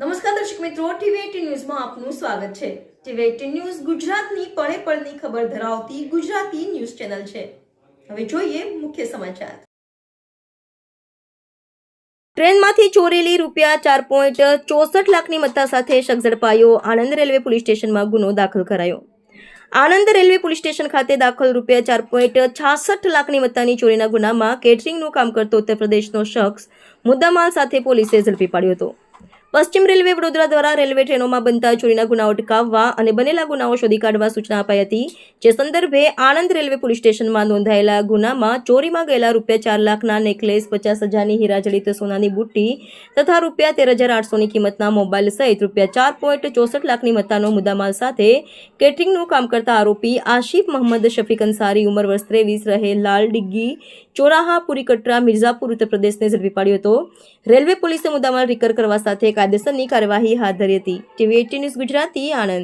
નમસ્કાર દર્શક મિત્રો ટીવી ન્યૂઝમાં આપનું સ્વાગત છે. ટીવી ન્યૂઝ ગુજરાતની પળે પળની ખબર ધરાવતી ગુજરાતી ન્યૂઝ ચેનલ છે. હવે જોઈએ મુખ્ય સમાચાર. ટ્રેનમાંથી ચોરેલી રૂપિયા ચાર પોઈન્ટ ચોસઠ લાખની મત્તા સાથે શખ્સ ઝડપાયો આણંદ રેલવે પોલીસ સ્ટેશનમાં ગુનો દાખલ કરાયો. આણંદ રેલવે પોલીસ સ્ટેશન ખાતે દાખલ રૂપિયા ચાર પોઈન્ટ છાસઠ લાખની મત્તાની ચોરીના ગુનામાં કેટરિંગનું કામ કરતો ઉત્તર પ્રદેશનો શખ્સ મુદ્દામાલ સાથે પોલીસે ઝડપી પાડ્યો હતો. પશ્ચિમ રેલવે વડોદરા દ્વારા રેલવે ટ્રેનોમાં બનતા ચોરીના ગુનાઓ અટકાવવા અને બનેલા ગુનાઓ શોધી કાઢવા સૂચના અપાઈ હતી, જે સંદર્ભે આણંદ રેલવે પોલીસ સ્ટેશનમાં નોંધાયેલા ગુનામાં ચોરીમાં ગયેલા રૂપિયા ચાર લાખના નેકલેસ પચાસ હજારની હીરાજડિત સોનાની બુટ્ટી તથા રૂપિયા તેર હજાર આઠસોની કિંમતના મોબાઈલ સહિત રૂપિયા ચાર પોઈન્ટ ચોસઠ લાખની મત્તાનો મુદ્દામાલ સાથે કેટરિંગનું કામ કરતા આરોપી આશિફ મહંમદ શફીક અંસારી ઉંમર વર્ષ ત્રેવીસ રહે લાલ ડિગ્ગી ચોરાહા પુરી કટરા, મિર્ઝાપુર ઉત્તર પ્રદેશને ઝડપી પાડ્યો હતો. રેલવે પોલીસે મુદ્દામાલ રિકર કરવા સાથે કાયદેસરની કાર્યવાહી હાથ ધરી હતી. TV eighteen news Gujarati Anand.